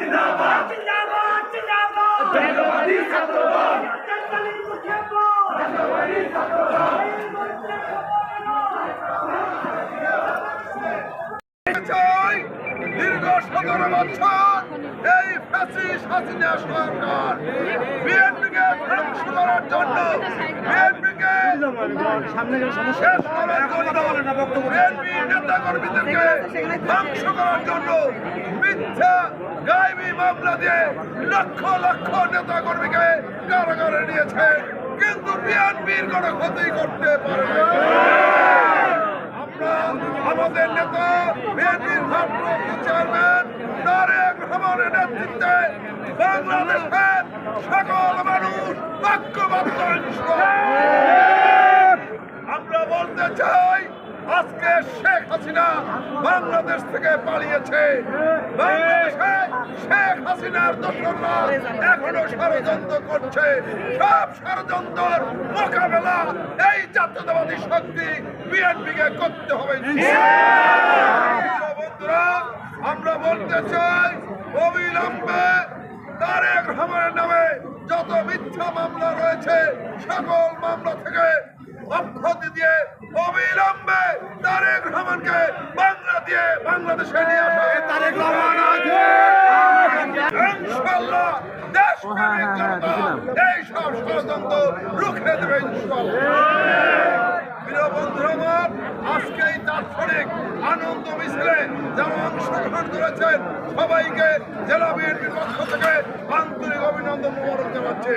জিন্দাবাদ জিন্দাবাদ জিন্দাবাদ। বেগবাদী ছাত্রদল। জনগণের মুজিবাবাদ চাই দীর্ঘ সতেরো বছর এই ফ্যাসিস হাসিনা সরকার। বিএনপিকে ধ্বংস করার জন্য জন্য বিএনপি নেতা ধ্বংস করার জন্য মিথ্যা গাইবি মামলা দিয়ে লক্ষ লক্ষ নেতা কর্মীকে কারাগারে নিয়েছে কিন্তু বিএনপির কোনো ক্ষতি করতে পারে আমরা আমাদের নেতা বিএনপির ভারপ্রাপ্ত চেয়ারম্যান তারেক রহমানের নেতৃত্বে বাংলাদেশের সকল মানুষ ঐক্যবদ্ধ ইনশাআল্লাহ। আমরা বলতে চাই আজকে শেখ হাসিনা বাংলাদেশ থেকে পালিয়েছে। বাংলাদেশে শেখ হাসিনার দোসররা এখনও ষড়যন্ত্র করছে। সব ষড়যন্ত্র মোকাবেলা এই জাতীয়তাবাদী শক্তি বিএনপিকে করতে হবে। বন্ধুরা, আমরা বলতে চাই, অবিলম্বে তারেক রহমানের নামে যত মিথ্যা মামলা রয়েছে সকল মামলা থেকে অক্ষতি দিয়ে অবিলম্বে তারেক রহমানকে বাংলা দিয়ে বাংলাদেশে নিয়ে আসা তারেক রহমান দেশ প্রেমিক জনতা এই সব ষড়যন্ত্র রুখে দেবে ইনশাআল্লাহ। তুলেছেন সবাইকে জেলা বিএনপির পক্ষ থেকে আন্তরিক অভিনন্দন মোবারক জানাচ্ছি।